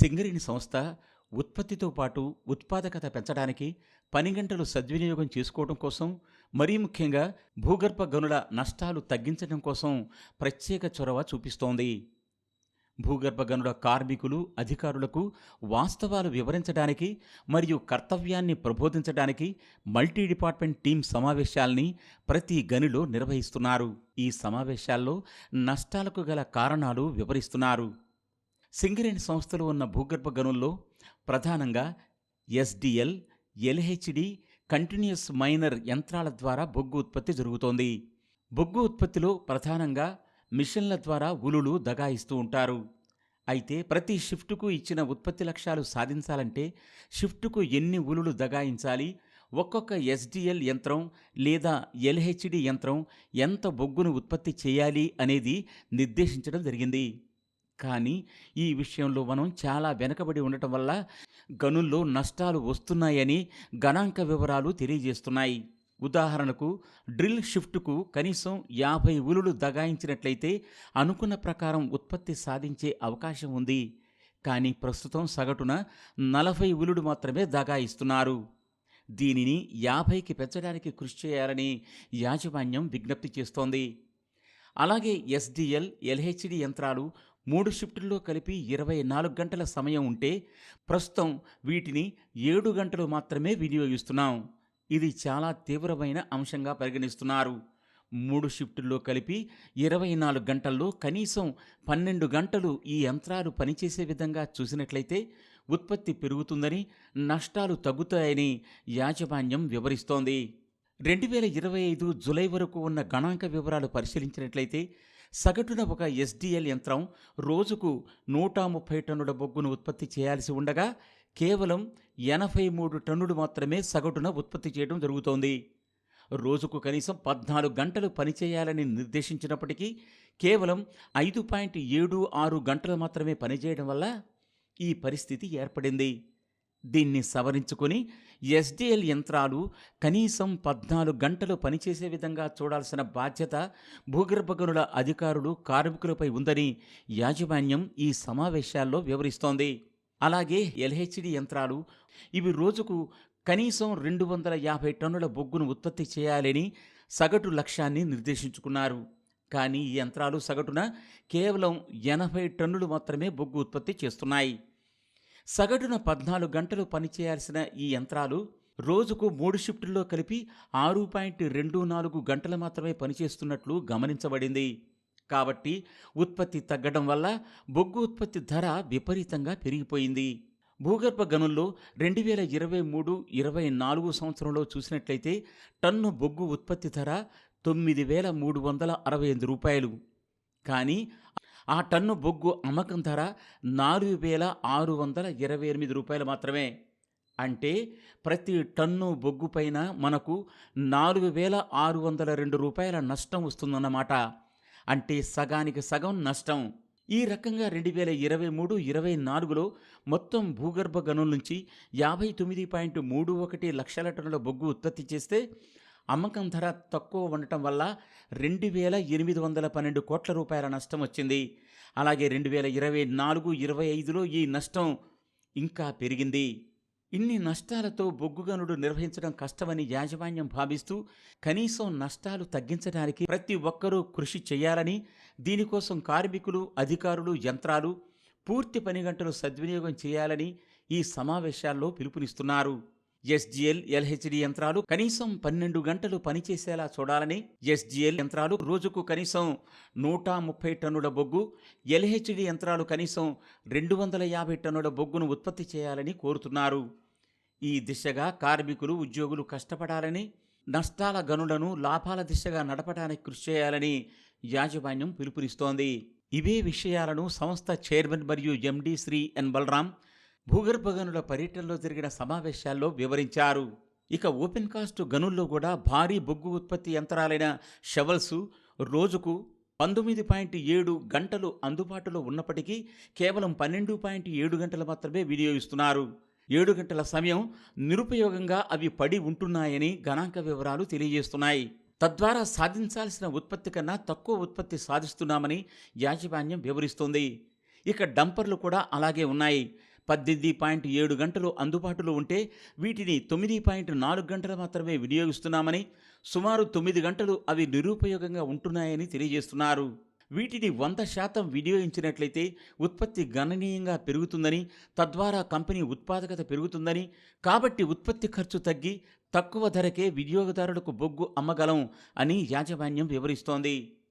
సింగరేణి సంస్థ ఉత్పత్తితో పాటు ఉత్పాదకత పెంచడానికి పని గంటలు సద్వినియోగం చేసుకోవడం కోసం మరీ ముఖ్యంగా భూగర్భ గనుల నష్టాలు తగ్గించడం కోసం ప్రత్యేక చొరవ చూపిస్తోంది. భూగర్భ గనుల కార్మికులు అధికారులకు వాస్తవాలు వివరించడానికి మరియు కర్తవ్యాన్ని ప్రబోధించడానికి మల్టీ డిపార్ట్మెంట్ టీం సమావేశాల్ని ప్రతి గనిలో నిర్వహిస్తున్నారు. ఈ సమావేశాల్లో నష్టాలకు గల కారణాలు వివరిస్తున్నారు. సింగరేణి సంస్థలు ఉన్న భూగర్భ గనుల్లో ప్రధానంగా ఎస్డిఎల్ ఎల్హెచ్డి కంటిన్యూస్ మైనర్ యంత్రాల ద్వారా బొగ్గు ఉత్పత్తి జరుగుతోంది. బొగ్గు ఉత్పత్తిలో ప్రధానంగా మిషన్ల ద్వారా ఉలులు దగాయిస్తూ ఉంటారు. అయితే ప్రతి షిఫ్టుకు ఇచ్చిన ఉత్పత్తి లక్ష్యాలు సాధించాలంటే షిఫ్టుకు ఎన్ని ఉలులు దగాయించాలి ఒక్కొక్క ఎస్డిఎల్ యంత్రం లేదా ఎల్హెచ్డి యంత్రం ఎంత బొగ్గును ఉత్పత్తి చేయాలి అనేది నిర్దేశించడం జరిగింది. కానీ ఈ విషయంలో మనం చాలా వెనకబడి ఉండటం వల్ల గనుల్లో నష్టాలు వస్తున్నాయని గణాంక వివరాలు తెలియజేస్తున్నాయి. ఉదాహరణకు డ్రిల్ షిఫ్ట్కు కనీసం యాభై ఉలులు దగాయించినట్లయితే అనుకున్న ప్రకారం ఉత్పత్తి సాధించే అవకాశం ఉంది. కానీ ప్రస్తుతం సగటున నలభై ఉలుడు మాత్రమే దగాయిస్తున్నారు. దీనిని యాభైకి పెంచడానికి కృషి చేయాలని యాజమాన్యం విజ్ఞప్తి చేస్తోంది. అలాగే ఎస్డిఎల్ ఎల్హెచ్డి యంత్రాలు మూడు షిఫ్టుల్లో కలిపి ఇరవై నాలుగు గంటల సమయం ఉంటే ప్రస్తుతం వీటిని ఏడు గంటలు మాత్రమే వినియోగిస్తున్నాం. ఇది చాలా తీవ్రమైన అంశంగా పరిగణిస్తున్నారు. మూడు షిఫ్టుల్లో కలిపి ఇరవై నాలుగు గంటల్లో కనీసం పన్నెండు గంటలు ఈ యంత్రాలు పనిచేసే విధంగా చూసినట్లయితే ఉత్పత్తి పెరుగుతుందని నష్టాలు తగ్గుతాయని యాజమాన్యం వివరిస్తోంది. రెండు వేల ఇరవై ఐదు జులై వరకు ఉన్న గణాంక వివరాలు పరిశీలించినట్లయితే సగటున ఒక ఎస్డిఎల్ యంత్రం రోజుకు నూట ముప్పై టన్నుల బొగ్గును ఉత్పత్తి చేయాల్సి ఉండగా కేవలం ఎనభై మూడు టన్నులు మాత్రమే సగటున ఉత్పత్తి చేయడం జరుగుతోంది. రోజుకు కనీసం పద్నాలుగు గంటలు పనిచేయాలని నిర్దేశించినప్పటికీ కేవలం ఐదు పాయింట్ ఏడు ఆరు గంటలు మాత్రమే పనిచేయడం వల్ల ఈ పరిస్థితి ఏర్పడింది. దీన్ని సవరించుకొని ఎస్డిఎల్ యంత్రాలు కనీసం పద్నాలుగు గంటలు పనిచేసే విధంగా చూడాల్సిన బాధ్యత భూగర్భ గనుల అధికారులు కార్మికులపై ఉందని యాజమాన్యం ఈ సమావేశాల్లో వివరిస్తోంది. అలాగే ఎల్హెచ్డి యంత్రాలు ఇవి రోజుకు కనీసం రెండు వందల యాభై టన్నుల బొగ్గును ఉత్పత్తి చేయాలని సగటు లక్ష్యాన్ని నిర్దేశించుకున్నారు. కానీ ఈ యంత్రాలు సగటున కేవలం ఎనభై టన్నులు మాత్రమే బొగ్గు ఉత్పత్తి చేస్తున్నాయి. సగటున పద్నాలుగు గంటలు పనిచేయాల్సిన ఈ యంత్రాలు రోజుకు మూడు షిఫ్టుల్లో కలిపి ఆరు పాయింట్ రెండు నాలుగు గంటలు మాత్రమే పనిచేస్తున్నట్లు గమనించబడింది. కాబట్టి ఉత్పత్తి తగ్గడం వల్ల బొగ్గు ఉత్పత్తి ధర విపరీతంగా పెరిగిపోయింది. భూగర్భ గనుల్లో రెండు వేల ఇరవై మూడు ఇరవై నాలుగు సంవత్సరంలో చూసినట్లయితే టన్ను బొగ్గు ఉత్పత్తి ధర తొమ్మిది వేల మూడు వందల అరవై ఎనిమిది రూపాయలు. కానీ ఆ టన్ను బొగ్గు అమ్మకం ధర నాలుగు వేల ఆరు వందల ఇరవై ఎనిమిది రూపాయలు మాత్రమే. అంటే ప్రతి టన్ను బొగ్గు పైన మనకు నాలుగు వేల ఆరు వందల రెండు రూపాయల నష్టం వస్తుందన్నమాట. అంటే సగానికి సగం నష్టం. ఈ రకంగా రెండు వేల ఇరవై మూడు ఇరవై నాలుగులో మొత్తం భూగర్భ గనుల నుంచి యాభై తొమ్మిది పాయింట్ మూడు ఒకటి లక్షల టన్నుల బొగ్గు ఉత్పత్తి చేస్తే అమ్మకం ధర తక్కువ ఉండటం వల్ల రెండు వేల ఎనిమిది వందల పన్నెండు కోట్ల రూపాయల నష్టం వచ్చింది. అలాగే రెండు వేల ఇరవై నాలుగు ఇరవై ఐదులో ఈ నష్టం ఇంకా పెరిగింది. ఇన్ని నష్టాలతో బొగ్గుగనుడు నిర్వహించడం కష్టమని యాజమాన్యం భావిస్తూ కనీసం నష్టాలు తగ్గించడానికి ప్రతి ఒక్కరూ కృషి చేయాలని దీనికోసం కార్మికులు అధికారులు యంత్రాలు పూర్తి పని గంటలు సద్వినియోగం చేయాలని ఈ సమావేశాల్లో పిలుపునిస్తున్నారు. ఎస్జీఎల్ ఎల్హెచ్డి యంత్రాలు కనీసం పన్నెండు గంటలు పనిచేసేలా చూడాలని ఎస్జిఎల్ యంత్రాలు రోజుకు కనీసం నూట ముప్పై టన్నుల బొగ్గు ఎల్హెచ్డి యంత్రాలు కనీసం రెండు వందల యాభై టన్నుల బొగ్గును ఉత్పత్తి చేయాలని కోరుతున్నారు. ఈ దిశగా కార్మికులు ఉద్యోగులు కష్టపడాలని నష్టాల గనులను లాభాల దిశగా నడపడానికి కృషి చేయాలని యాజమాన్యం పిలుపునిస్తోంది. ఇవే విషయాలను సంస్థ చైర్మన్ మరియు ఎండీ శ్రీ ఎన్ బలరాం భూగర్భ గనుల పర్యటనలో జరిగిన సమావేశాల్లో వివరించారు. ఇక ఓపెన్ కాస్ట్ గనుల్లో కూడా భారీ బొగ్గు ఉత్పత్తి యంత్రాలైన షవల్సు రోజుకు పంతొమ్మిది పాయింట్ ఏడు గంటలు అందుబాటులో ఉన్నప్పటికీ కేవలం పన్నెండు పాయింట్ ఏడు గంటలు మాత్రమే వినియోగిస్తున్నారు. ఏడు గంటల సమయం నిరుపయోగంగా అవి పడి ఉంటున్నాయని గణాంక వివరాలు తెలియజేస్తున్నాయి. తద్వారా సాధించాల్సిన ఉత్పత్తి కన్నా తక్కువ ఉత్పత్తి సాధిస్తున్నామని యాజమాన్యం వివరిస్తోంది. ఇక డంపర్లు కూడా అలాగే ఉన్నాయి. పద్దెనిమిది పాయింట్ ఏడు గంటలు అందుబాటులో ఉంటే వీటిని తొమ్మిది పాయింట్ నాలుగు గంటలు మాత్రమే వినియోగిస్తున్నామని సుమారు తొమ్మిది గంటలు అవి నిరుపయోగంగా ఉంటున్నాయని తెలియజేస్తున్నారు. వీటిని వంద శాతం వినియోగించినట్లయితే ఉత్పత్తి గణనీయంగా పెరుగుతుందని తద్వారా కంపెనీ ఉత్పాదకత పెరుగుతుందని కాబట్టి ఉత్పత్తి ఖర్చు తగ్గి తక్కువ ధరకే వినియోగదారులకు బొగ్గు అమ్మగలం అని యాజమాన్యం వివరిస్తోంది.